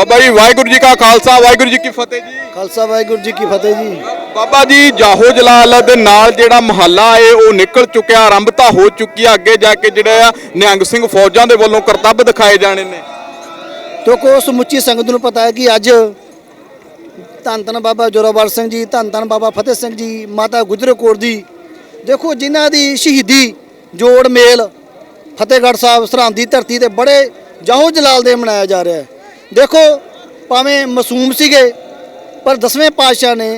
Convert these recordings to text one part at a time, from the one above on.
ਬਾਬਾ ਜੀ ਵਾਹਿਗੁਰੂ ਜੀ ਕਾ ਖਾਲਸਾ ਵਾਹਿਗੁਰੂ ਜੀ ਕੀ ਫਤਿਹ ਜੀ। ਖਾਲਸਾ ਵਾਹਿਗੁਰੂ ਜੀ ਕੀ ਫਤਿਹ ਜੀ। ਬਾਬਾ ਜੀ ਜਾਹੋ ਜਲਾਲ ਦੇ ਨਾਲ ਜਿਹੜਾ ਮਹੱਲਾ ਏ ਉਹ ਨਿਕਲ ਚੁੱਕਿਆ ਆਰੰਭਤਾ ਹੋ ਚੁੱਕੀ ਆ ਅੱਗੇ ਜਾ ਕੇ ਜਿਹੜੇ ਆ ਨਿਹੰਗ ਸਿੰਘ ਫੌਜਾਂ ਦੇ ਵੱਲੋਂ ਕਰਤੱਵ ਦਿਖਾਏ ਜਾਣੇ ਨੇ। ਕਿਉਂਕਿ ਉਹ ਸਮੁੱਚੀ ਸੰਗਤ ਨੂੰ ਪਤਾ ਹੈ ਕਿ ਅੱਜ ਧੰਨ ਧੰਨ ਬਾਬਾ ਜੋਰਾਵਰ ਸਿੰਘ ਜੀ ਧੰਨ ਧੰਨ ਬਾਬਾ ਫਤਿਹ ਸਿੰਘ ਜੀ ਮਾਤਾ ਗੁਜਰ ਕੌਰ ਜੀ। ਦੇਖੋ ਜਿਨ੍ਹਾਂ ਦੀ ਸ਼ਹੀਦੀ ਜੋੜ ਮੇਲ ਫਤਿਹਗੜ੍ਹ ਸਾਹਿਬ ਸਰਹੰਦ ਦੀ ਧਰਤੀ ਤੇ ਬੜੇ ਜਾਹੋ ਜਲਾਲ ਦੇ ਮਨਾਇਆ ਜਾ ਰਿਹਾ ਹੈ। ਦੇਖੋ, ਭਾਵੇਂ ਮਾਸੂਮ ਸੀਗੇ, ਪਰ ਦਸਵੇਂ ਪਾਤਸ਼ਾਹ ਨੇ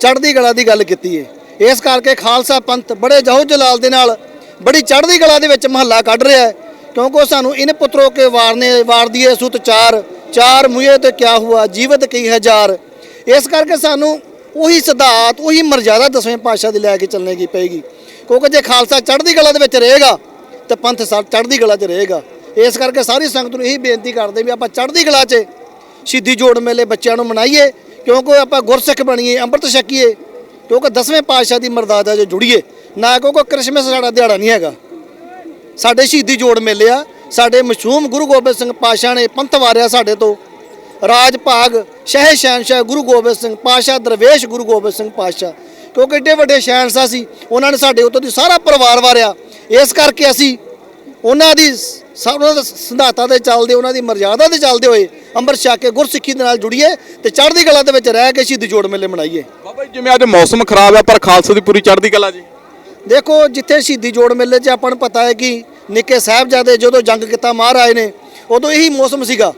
ਚੜ੍ਹਦੀ ਕਲਾ ਦੀ ਗੱਲ ਕੀਤੀ ਹੈ ਇਸ ਕਰਕੇ ਖਾਲਸਾ ਪੰਥ ਬੜੇ ਜਾਹੋ ਜਲਾਲ ਦੇ ਨਾਲ ਬੜੀ ਚੜ੍ਹਦੀ ਕਲਾ ਦੇ ਵਿੱਚ ਮਹੱਲਾ ਕੱਢ ਰਿਹਾ ਹੈ, ਕਿਉਂਕਿ ਉਹ ਸਾਨੂੰ ਇਨ ਪੁੱਤਰੋ ਕੇ ਵਾਰਨੇ ਵਾਰ ਦੀਏ ਸੁਤ ਚਾਰ ਚਾਰ ਮੁਏ ਤੇ ਕਿਆ ਹੁਆ, ਜੀਵਤ ਕੀ ਹਜ਼ਾਰ। ਇਸ ਕਰਕੇ ਸਾਨੂੰ ਉਹੀ ਸਿਧਾਂਤ, ਉਹੀ ਮਰਜ਼ਾਦਾ ਦਸਵੇਂ ਪਾਤਸ਼ਾਹ ਦੇ ਲੈ ਕੇ ਚੱਲਣੇ ਕੀ ਪਏਗੀ। ਕਿਉਂਕਿ ਜੇ ਖਾਲਸਾ ਚੜ੍ਹਦੀ ਕਲਾ ਦੇ ਵਿੱਚ ਰਹੇਗਾ, ਤੇ ਪੰਥ ਸਾ, ਚੜ੍ਹਦੀ ਕਲਾ 'ਚ ਰਹੇਗਾ। ਇਸ ਕਰਕੇ ਸਾਰੀ ਸੰਗਤ ਨੂੰ ਇਹੀ ਬੇਨਤੀ ਕਰਦੇ ਵੀ ਆਪਾਂ ਚੜ੍ਹਦੀ ਕਲਾ 'ਚ ਸ਼ਹੀਦੀ ਜੋੜ ਮੇਲੇ ਬੱਚਿਆਂ ਨੂੰ ਮਨਾਈਏ, ਕਿਉਂਕਿ ਆਪਾਂ ਗੁਰਸਿੱਖ ਬਣੀਏ, ਅੰਮ੍ਰਿਤ ਛਕੀਏ, ਕਿਉਂਕਿ ਦਸਵੇਂ ਪਾਤਸ਼ਾਹ ਦੀ ਮਰਦਾਦਾ ਜੇ ਜੁੜੀਏ, ਨਾ ਕਿਉਂਕਿ ਕ੍ਰਿਸਮਸ ਸਾਡਾ ਦਿਹਾੜਾ ਨਹੀਂ ਹੈਗਾ। ਸਾਡੇ ਸ਼ਹੀਦੀ ਜੋੜ ਮੇਲੇ ਆ, ਸਾਡੇ ਮਸ਼ਹੂਮ ਗੁਰੂ ਗੋਬਿੰਦ ਸਿੰਘ ਪਾਤਸ਼ਾਹ ਨੇ ਪੰਥ ਵਾਰਿਆ ਸਾਡੇ ਤੋਂ। ਰਾਜ ਭਾਗ, ਸ਼ਹਿ ਸ਼ਹਿਨਸ਼ਾਹ ਗੁਰੂ ਗੋਬਿੰਦ ਸਿੰਘ ਪਾਤਸ਼ਾਹ, ਦਰਵੇਸ਼ ਗੁਰੂ ਗੋਬਿੰਦ ਸਿੰਘ ਪਾਤਸ਼ਾਹ। ਕਿਉਂਕਿ ਏਡੇ ਵੱਡੇ ਸ਼ਹਿਨਸ਼ਾਹ ਸੀ, ਉਹਨਾਂ ਨੇ ਸਾਡੇ ਉੱਤੋਂ ਦੀ ਸਾਰਾ ਪਰਿਵਾਰ ਵਾਰਿਆ। ਇਸ ਕਰਕੇ ਅਸੀਂ ਉਹਨਾਂ ਦੀ ਸਭ ਉਹਨਾਂ ਦੇ ਸਿਧਾਂਤਾਂ ਦੇ ਚੱਲਦੇ ਉਹਨਾਂ ਦੀ ਮਰਜ਼ਾਦਾ ਦੇ ਚੱਲਦੇ ਹੋਏ ਅੰਮ੍ਰਿਤ ਛਕ ਕੇ ਗੁਰਸਿੱਖੀ ਦੇ ਨਾਲ ਜੁੜੀਏ ਤੇ ਚੜ੍ਹਦੀ ਕਲਾ ਦੇ ਵਿੱਚ ਰਹਿ ਕੇ ਸ਼ਹੀਦੀ ਜੋੜ ਮੇਲੇ ਮਨਾਈਏ। ਬਾਬਾ ਜੀ ਜਿਵੇਂ ਅੱਜ ਮੌਸਮ ਖਰਾਬ ਹੈ ਪਰ ਖਾਲਸੇ ਦੀ ਪੂਰੀ ਚੜ੍ਹਦੀ ਕਲਾ ਜੀ। ਦੇਖੋ ਜਿੱਥੇ ਸ਼ਹੀਦੀ ਜੋੜ ਮੇਲੇ 'ਚ ਆਪਾਂ ਨੂੰ ਪਤਾ ਹੈ ਕਿ ਨਿੱਕੇ ਸਾਹਿਬਜ਼ਾਦੇ ਜਦੋਂ ਜੰਗ ਕੀਤਾ ਮਹਾਰਾਜ ਨੇ ਉਦੋਂ ਇਹੀ ਮੌਸਮ ਸੀਗਾ।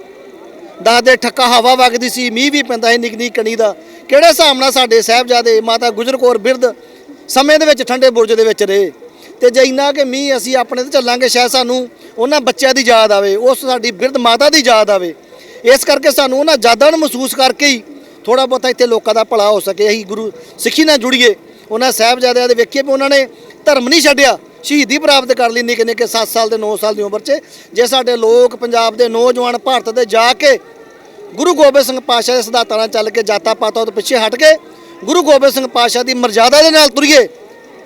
ਦੱਸਦੇ ਠੱਕਾ ਹਵਾ ਵਗਦੀ ਸੀ ਮੀਂਹ ਵੀ ਪੈਂਦਾ ਸੀ ਨਿੱਕੀ ਨਿੱਕੀ ਕਣੀ ਦਾ। ਕਿਹੜੇ ਹਿਸਾਬ ਨਾਲ ਸਾਡੇ ਸਾਹਿਬਜ਼ਾਦੇ ਮਾਤਾ ਗੁਜਰ ਕੌਰ ਬਿਰਧ ਸਮੇਂ ਦੇ ਵਿੱਚ ਠੰਡੇ ਬੁਰਜ ਦੇ ਵਿੱਚ ਰਹੇ? ਤੇ ਜੇ ਇੰਨਾ ਕਿ ਮੀਂਹ ਅਸੀਂ ਆਪਣੇ ਤੇ ਚੱਲਾਂਗੇ ਸ਼ਾਇਦ ਸਾਨੂੰ ਉਹਨਾਂ ਬੱਚਿਆਂ ਦੀ ਯਾਦ ਆਵੇ, ਉਸ ਸਾਡੀ ਬਿਰਧ ਮਾਤਾ ਦੀ ਯਾਦ ਆਵੇ। ਇਸ ਕਰਕੇ ਸਾਨੂੰ ਉਹਨਾਂ ਯਾਦਾਂ ਨੂੰ ਮਹਿਸੂਸ ਕਰਕੇ ਹੀ ਥੋੜਾ ਬਹੁਤਾ ਇੱਥੇ ਲੋਕਾਂ ਦਾ ਭਲਾ ਹੋ ਸਕੇ। ਅਸੀਂ ਗੁਰੂ ਸਿੱਖੀ ਨਾਲ ਜੁੜੀਏ। ਉਹਨਾਂ ਸਾਹਿਬਜ਼ਾਦਿਆਂ ਦੇ ਵੇਖੀਏ ਵੀ ਉਹਨਾਂ ਨੇ ਧਰਮ ਨਹੀਂ ਛੱਡਿਆ। ਸ਼ਹੀਦੀ ਪ੍ਰਾਪਤ ਕਰ ਲਈ ਨਿੱਕੇ ਨਿੱਕੇ 7 ਸਾਲ ਦੇ 9 ਸਾਲ ਦੀ ਉਮਰ 'ਚ। ਜੇ ਸਾਡੇ ਲੋਕ ਪੰਜਾਬ ਦੇ ਨੌਜਵਾਨ ਭਾਰਤ ਦੇ ਜਾ ਕੇ ਗੁਰੂ ਗੋਬਿੰਦ ਸਿੰਘ ਪਾਤਸ਼ਾਹ ਦੇ ਸਿਧਾਂਤਾਂ ਨਾਲ ਚੱਲ ਕੇ ਜਾਤਾਂ ਪਾਤਾ ਤੋਂ ਪਿੱਛੇ ਹਟ ਕੇ ਗੁਰੂ ਗੋਬਿੰਦ ਸਿੰਘ ਪਾਤਸ਼ਾਹ ਦੀ ਮਰਜ਼ਾਦਾ ਦੇ ਨਾਲ ਤੁਰੀਏ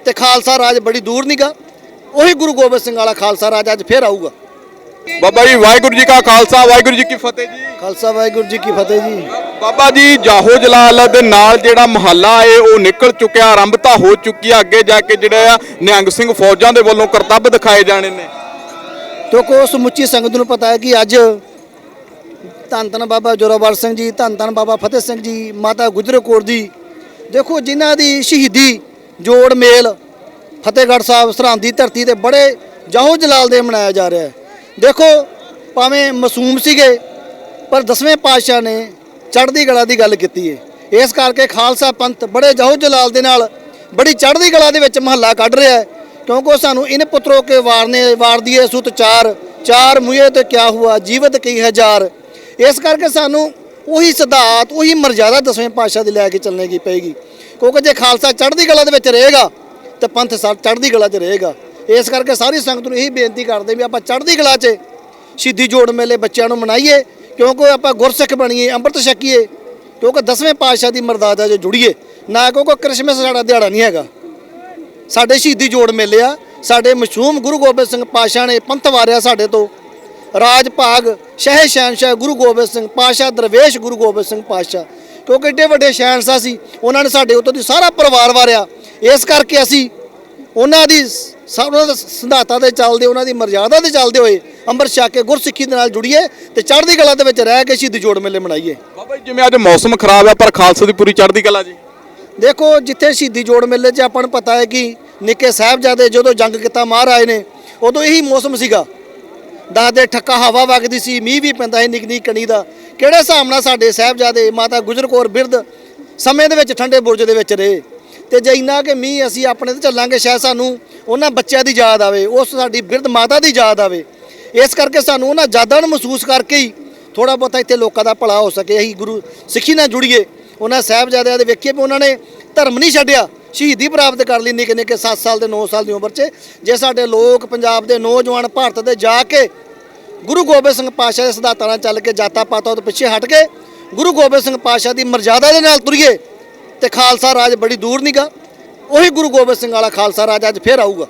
ਤੇ ਖਾਲਸਾ ਰਾਜ ਬੜੀ ਦੂਰ ਨਹੀਂਗਾ ਉਹੀ ਗੁਰੂ ਗੋਬਿੰਦ ਸਿੰਘ ਵਾਲਾ ਖਾਲਸਾ ਰਾਜ ਅੱਜ ਫੇਰ ਆਊਗਾ। ਬਾਬਾ ਜੀ ਵਾਹਿਗੁਰੂ ਜੀ ਕਾ ਖਾਲਸਾ ਵਾਹਿਗੁਰੂ ਜੀ ਕੀ ਫਤਿਹ ਜੀ। ਖਾਲਸਾ ਵਾਹਿਗੁਰੂ ਜੀ ਕੀ ਫਤਿਹ ਜੀ। ਬਾਬਾ ਜੀ ਜਾਹੋ ਜਲਾਲ ਦੇ ਨਾਲ ਜਿਹੜਾ ਮਹੱਲਾ ਏ ਉਹ ਨਿਕਲ ਚੁੱਕਿਆ ਆਰੰਭਤਾ ਹੋ ਚੁੱਕੀ ਆ ਅੱਗੇ ਜਾ ਕੇ ਜਿਹੜੇ ਆ ਨਿਹੰਗ ਸਿੰਘ ਫੌਜਾਂ ਦੇ ਵੱਲੋਂ ਕਰਤੱਵ ਦਿਖਾਏ ਜਾਣੇ ਨੇ। ਕਿਉਂਕਿ ਉਹ ਸਮੁੱਚੀ ਸੰਗਤ ਨੂੰ ਪਤਾ ਹੈ ਕਿ ਅੱਜ ਧੰਨ ਧੰਨ ਬਾਬਾ ਜੋਰਾਵਰ ਸਿੰਘ ਜੀ ਧੰਨ ਧੰਨ ਬਾਬਾ ਫਤਿਹ ਸਿੰਘ ਜੀ ਮਾਤਾ ਗੁਜਰ ਕੌਰ ਜੀ। ਦੇਖੋ ਜਿਨ੍ਹਾਂ ਦੀ ਸ਼ਹੀਦੀ ਜੋੜ ਮੇਲ, ਫਤਿਹਗੜ੍ਹ ਸਾਹਿਬ ਸਰਹੰਦ ਦੀ ਧਰਤੀ ਤੇ ਬੜੇ ਜਾਹੋ ਜਲਾਲ ਦੇ ਮਨਾਇਆ ਜਾ ਰਿਹਾ ਹੈ। ਦੇਖੋ, ਭਾਵੇਂ ਮਾਸੂਮ ਸੀਗੇ, ਪਰ ਦਸਵੇਂ ਪਾਤਸ਼ਾਹ ਨੇ ਚੜ੍ਹਦੀ ਕਲਾ ਦੀ ਗੱਲ ਕੀਤੀ ਹੈ ਇਸ ਕਰਕੇ ਖਾਲਸਾ ਪੰਥ ਬੜੇ ਜਾਹੋ ਜਲਾਲ ਦੇ ਨਾਲ ਬੜੀ ਚੜ੍ਹਦੀ ਕਲਾ ਦੇ ਵਿੱਚ ਮਹੱਲਾ ਕੱਢ ਰਿਹਾ ਹੈ, ਕਿਉਂਕਿ ਉਹ ਸਾਨੂੰ ਇਨ ਪੁੱਤਰੋ ਕੇ ਵਾਰਨੇ ਵਾਰ ਦੀਏ ਸੁਤ ਚਾਰ ਚਾਰ ਮੁਏ ਤੇ ਕਿਆ ਹੁਆ, ਜੀਵਤ ਕੀ ਹਜ਼ਾਰ ਇਸ ਕਰਕੇ ਸਾਨੂੰ ਉਹੀ ਸਿਧਾਂਤ, ਉਹੀ ਮਰਜ਼ਾਦਾ ਦਸਵੇਂ ਪਾਤਸ਼ਾਹ ਦੇ ਲੈ ਕੇ ਚੱਲਣੇ ਕੀ ਪਏਗੀ। ਕਿਉਂਕਿ ਜੇ ਖਾਲਸਾ ਚੜ੍ਹਦੀ ਕਲਾ ਦੇ ਵਿੱਚ ਰਹੇਗਾ ਤੇ ਪੰਥ ਸਾ ਚੜ੍ਹਦੀ ਕਲਾ 'ਚ ਰਹੇਗਾ। ਇਸ ਕਰਕੇ ਸਾਰੀ ਸੰਗਤ ਨੂੰ ਇਹੀ ਬੇਨਤੀ ਕਰਦੇ ਵੀ ਆਪਾਂ ਚੜ੍ਹਦੀ ਕਲਾ 'ਚ ਸ਼ਹੀਦੀ ਜੋੜ ਮੇਲੇ ਬੱਚਿਆਂ ਨੂੰ ਮਨਾਈਏ, ਕਿਉਂਕਿ ਆਪਾਂ ਗੁਰਸਿੱਖ ਬਣੀਏ, ਅੰਮ੍ਰਿਤ ਛਕੀਏ, ਕਿਉਂਕਿ ਦਸਵੇਂ ਪਾਤਸ਼ਾਹ ਦੀ ਮਰਦਾਦਾ 'ਚ ਜੁੜੀਏ, ਨਾ ਕਿਉਂਕਿ ਕ੍ਰਿਸਮਸ ਸਾਡਾ ਦਿਹਾੜਾ ਨਹੀਂ ਹੈਗਾ। ਸਾਡੇ ਸ਼ਹੀਦੀ ਜੋੜ ਮੇਲੇ ਆ, ਸਾਡੇ ਮਸ਼ਹੂਮ ਗੁਰੂ ਗੋਬਿੰਦ ਸਿੰਘ ਪਾਤਸ਼ਾਹ ਨੇ ਪੰਥ ਵਾਰਿਆ ਸਾਡੇ ਤੋਂ। ਰਾਜ ਭਾਗ ਸ਼ਹਿ ਸ਼ਹਿਨਸ਼ਾਹ ਗੁਰੂ ਗੋਬਿੰਦ ਸਿੰਘ ਪਾਤਸ਼ਾਹ, ਦਰਵੇਸ਼ ਗੁਰੂ ਗੋਬਿੰਦ ਸਿੰਘ ਪਾਤਸ਼ਾਹ। ਕਿਉਂਕਿ ਏਡੇ ਵੱਡੇ ਸ਼ਹਿਨਸ਼ਾਹ ਸੀ ਉਹਨਾਂ ਨੇ ਸਾਡੇ ਉੱਤੋਂ ਦੀ ਸਾਰਾ ਪਰਿਵਾਰ ਵਾਰਿਆ। ਇਸ ਕਰਕੇ ਅਸੀਂ ਉਹਨਾਂ ਦੀ ਸਭ ਉਹਨਾਂ ਦੇ ਸਿਧਾਂਤਾਂ ਦੇ ਚੱਲਦੇ ਉਹਨਾਂ ਦੀ ਮਰਜ਼ਾਦਾ ਦੇ ਚੱਲਦੇ ਹੋਏ ਅੰਮ੍ਰਿਤ ਛਕ ਕੇ ਗੁਰਸਿੱਖੀ ਦੇ ਨਾਲ ਜੁੜੀਏ ਤੇ ਚੜ੍ਹਦੀ ਕਲਾ ਦੇ ਵਿੱਚ ਰਹਿ ਕੇ ਸ਼ਹੀਦੀ ਜੋੜ ਮੇਲੇ ਮਨਾਈਏ। ਬਾਬਾ ਜੀ ਜਿਵੇਂ ਅੱਜ ਮੌਸਮ ਖਰਾਬ ਹੈ ਪਰ ਖਾਲਸੇ ਦੀ ਪੂਰੀ ਚੜ੍ਹਦੀ ਕਲਾ ਜੀ। ਦੇਖੋ ਜਿੱਥੇ ਸ਼ਹੀਦੀ ਜੋੜ ਮੇਲੇ 'ਚ ਆਪਾਂ ਨੂੰ ਪਤਾ ਹੈ ਕਿ ਨਿੱਕੇ ਸਾਹਿਬਜ਼ਾਦੇ ਜਦੋਂ ਜੰਗ ਕੀਤਾ ਮਹਾਰਾਜ ਨੇ ਉਦੋਂ ਇਹੀ ਮੌਸਮ ਸੀਗਾ। ਦਾਦੇ ਠੱਕਾ ਹਵਾ ਵਗਦੀ ਸੀ, ਮੀਂਹ ਵੀ ਪੈਂਦਾ ਸੀ ਨਿੱਕੀ ਨਿੱਕੀ ਕਣੀ ਦਾ। ਕਿਹੜੇ ਹਿਸਾਬ ਨਾਲ ਸਾਡੇ ਸਾਹਿਬਜ਼ਾਦੇ ਮਾਤਾ ਗੁਜਰ ਕੌਰ ਬਿਰਧ ਸਮੇਂ ਦੇ ਵਿੱਚ ਠੰਡੇ ਬੁਰਜ ਦੇ ਵਿੱਚ ਰਹੇ? ਤੇ ਜੇ ਇੰਨਾ ਕਿ ਮੀਂਹ ਅਸੀਂ ਆਪਣੇ ਤੇ ਚੱਲਾਂਗੇ, ਸ਼ਾਇਦ ਸਾਨੂੰ ਉਹਨਾਂ ਬੱਚਿਆਂ ਦੀ ਯਾਦ ਆਵੇ, ਉਸ ਸਾਡੀ ਬਿਰਧ ਮਾਤਾ ਦੀ ਯਾਦ ਆਵੇ। ਇਸ ਕਰਕੇ ਸਾਨੂੰ ਉਹਨਾਂ ਯਾਦਾਂ ਨੂੰ ਮਹਿਸੂਸ ਕਰਕੇ ਹੀ ਥੋੜਾ ਬਹੁਤਾ ਇੱਥੇ ਲੋਕਾਂ ਦਾ ਭਲਾ ਹੋ ਸਕੇ। ਅਸੀਂ ਗੁਰੂ ਸਿੱਖੀ ਨਾਲ ਜੁੜੀਏ। ਉਹਨਾਂ ਸਾਹਿਬਜ਼ਾਦਿਆਂ ਦੇ ਵੇਖੀਏ ਵੀ ਉਹਨਾਂ ਨੇ ਧਰਮ ਨਹੀਂ ਛੱਡਿਆ। ਸ਼ਹੀਦੀ ਪ੍ਰਾਪਤ ਕਰ ਲਈ ਨਿੱਕੇ ਨਿੱਕੇ 7 ਸਾਲ ਦੇ 9 ਸਾਲ ਦੀ ਉਮਰ 'ਚ। ਜੇ ਸਾਡੇ ਲੋਕ ਪੰਜਾਬ ਦੇ ਨੌਜਵਾਨ ਭਾਰਤ ਦੇ ਜਾ ਕੇ ਗੁਰੂ ਗੋਬਿੰਦ ਸਿੰਘ ਪਾਤਸ਼ਾਹ ਦੇ ਸਿਧਾਂਤਾਂ ਨਾਲ ਚੱਲ ਕੇ ਜਾਤਾਂ ਪਾਤਾਂ ਤੋਂ ਪਿੱਛੇ ਹਟ ਕੇ ਗੁਰੂ ਗੋਬਿੰਦ ਸਿੰਘ ਪਾਤਸ਼ਾਹ ਦੀ ਮਰਜ਼ਾਦਾ ਦੇ ਨਾਲ ਤੁਰੀਏ ਤੇ ਖਾਲਸਾ ਰਾਜ ਬੜੀ ਦੂਰ ਨਹੀਂਗਾ ਉਹੀ ਗੁਰੂ ਗੋਬਿੰਦ ਸਿੰਘ ਵਾਲਾ ਖਾਲਸਾ ਰਾਜ ਅੱਜ ਫੇਰ ਆਊਗਾ।